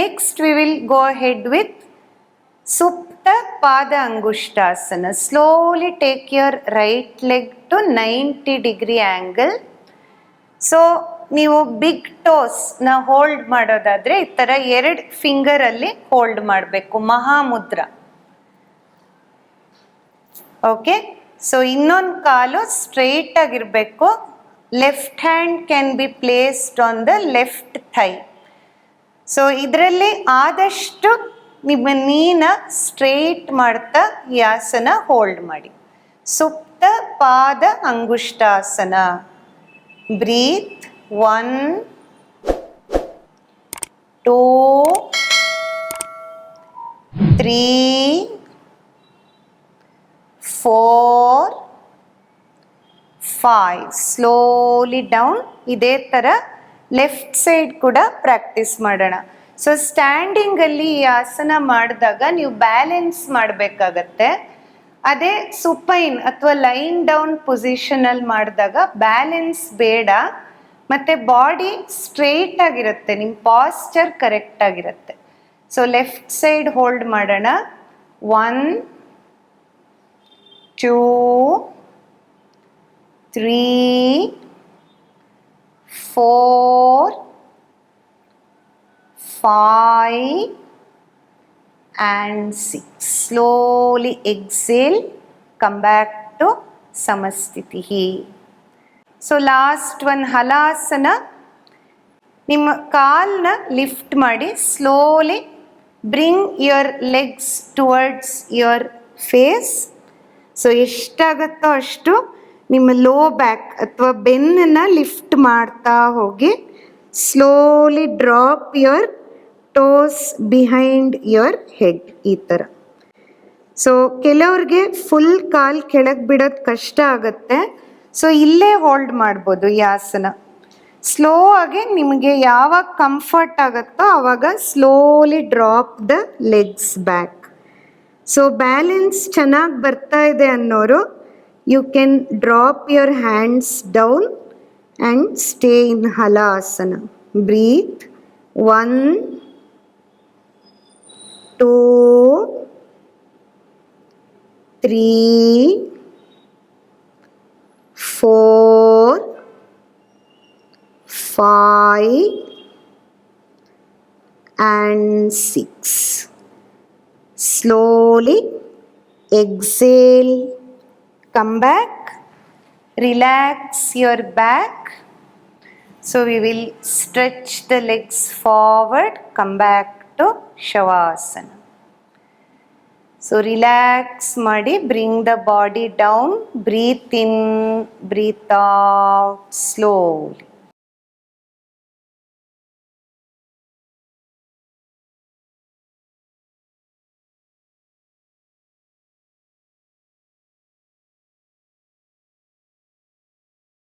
Next we will go head with Supta Pada Angushtasana slowly take your right leg to ninety degree angle so ನೀವು big ಟೋಸ್ನ hold ಮಾಡೋದಾದರೆ ಈ ಥರ ಎರಡು ಫಿಂಗರಲ್ಲಿ hold ಮಾಡಬೇಕು. Mahamudra. Okay so ಇನ್ನೊಂದು ಕಾಲು ಸ್ಟ್ರೈಟ್ ಆಗಿರಬೇಕು. Left hand can be placed on the left thigh. So ಇದರಲ್ಲಿ ಆದಷ್ಟು ನಿಮ್ಮ ನೀನ ಸ್ಟ್ರೈಟ್ ಮಾಡ್ತಾ ಈ ಆಸನ ಹೋಲ್ಡ್ ಮಾಡಿ. Supta Pada Angushtasana. Breathe one, two, three, four five slowly down ಇದೇ ಥರ ಲೆಫ್ಟ್ ಸೈಡ್ ಕೂಡ ಪ್ರಾಕ್ಟೀಸ್ ಮಾಡೋಣ. ಸೊ ಸ್ಟ್ಯಾಂಡಿಂಗಲ್ಲಿ ಈ ಆಸನ ಮಾಡಿದಾಗ ನೀವು ಬ್ಯಾಲೆನ್ಸ್ ಮಾಡಬೇಕಾಗತ್ತೆ. ಅದೇ ಸುಪೈನ್ ಅಥವಾ ಲೈನ್ ಡೌನ್ ಪೊಸಿಷನಲ್ಲಿ ಮಾಡಿದಾಗ ಬ್ಯಾಲೆನ್ಸ್ ಬೇಡ. ಮತ್ತು ಬಾಡಿ ಸ್ಟ್ರೇಟ್ ಆಗಿರುತ್ತೆ ನಿಮ್ಮ ಪಾಸ್ಚರ್ ಕರೆಕ್ಟ್ ಆಗಿರುತ್ತೆ. ಸೊ ಲೆಫ್ಟ್ ಸೈಡ್ ಹೋಲ್ಡ್ ಮಾಡೋಣ. One two three four five and six. Slowly exhale, come back to Samastitihi. So last one Halasana ನಿಮ್ಮ ಕಾಲ್ನ ಲಿಫ್ಟ್ ಮಾಡಿ slowly bring your legs towards your face so ಎಷ್ಟಾಗುತ್ತೋ ಅಷ್ಟು ನಿಮ್ಮ low back ಅಥವಾ ಬೆನ್ನನ್ನು lift ಮಾಡ್ತಾ ಹೋಗಿ slowly drop your toes behind your head ಈ ಥರ ಸೊ ಕೆಲವ್ರಿಗೆ ಫುಲ್ ಕಾಲ್ ಕೆಳಗೆ ಬಿಡೋದು ಕಷ್ಟ ಆಗುತ್ತೆ. ಸೊ ಇಲ್ಲೇ ಹೋಲ್ಡ್ ಮಾಡ್ಬೋದು ಈ ಆಸನ ಸ್ಲೋ ಆಗಿ ನಿಮಗೆ ಯಾವಾಗ ಕಂಫರ್ಟ್ ಆಗುತ್ತೋ ಆವಾಗ slowly drop the legs back so balance ಚೆನ್ನಾಗಿ ಬರ್ತಾ ಇದೆ ಅನ್ನೋರು you can drop your hands down and stay in halasana. Breathe. One, two, three, four, five, and six. Slowly exhale come back, relax your back. So we will stretch the legs forward, come back to Shavasana. So relax ಮಾಡಿ bring the body down, breathe in, breathe out slowly.